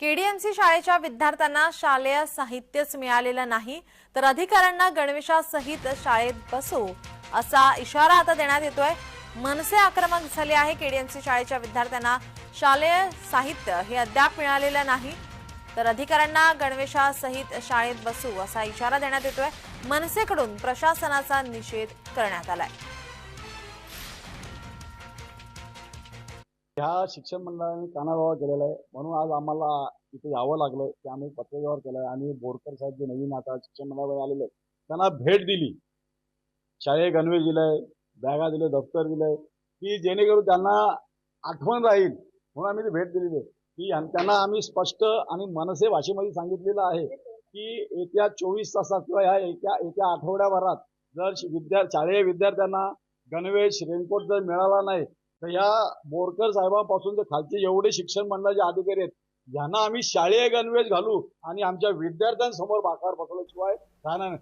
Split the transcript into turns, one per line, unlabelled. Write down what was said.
KDMC शाळेच्या विद्यार्थ्यांना शालेय साहित्यच मिळालेलं नाही तर अधिकाऱ्यांना गणवेशासहित शाळेत बसू असा इशारा आता देण्यात येतोय. मनसे आक्रमक झाले आहे केडीएमसी शाळेच्या विद्यार्थ्यांना. शालेय साहित्य हे अद्याप मिळालेलं नाही तर अधिकाऱ्यांना गणवेशासहित शाळेत बसू असा इशारा देण्यात येतोय. मनसेकडून प्रशासनाचा निषेध करण्यात आलाय.
ह्या शिक्षण मंडळाने कानाबाबा केलेला आहे. म्हणून आज आम्हाला इथे यावं लागलं की आम्ही पत्रव्यवहार केलाय आणि बोरकर साहेब जे नवीन आता शिक्षण मंडळामध्ये आलेले आहेत, त्यांना भेट दिली. शाळेत गणवेश दिलंय बॅगा दिले दफ्तर दिलंय की जेणेकरून त्यांना आठवण राहील. म्हणून आम्ही ती भेट दिलेली आहे. की त्यांना आम्ही स्पष्ट आणि मनसे भाषेमध्ये सांगितलेलं आहे की येत्या चोवीस तासात किंवा ह्या येत्या येत्या आठवड्याभरात जर विद्यार्थी विद्या शालेय विद्यार्थ्यांना गणवेश रेनकोट जर मिळाला नाही तर या बोरकर साहेबांपासून ते खालचे एवढे शिक्षण मंडळाचे अधिकारी आहेत ज्यांना आम्ही शालेय गणवेश घालू आणि आमच्या विद्यार्थ्यांसमोर बाकार बसवल्याशिवाय राहणार नाही.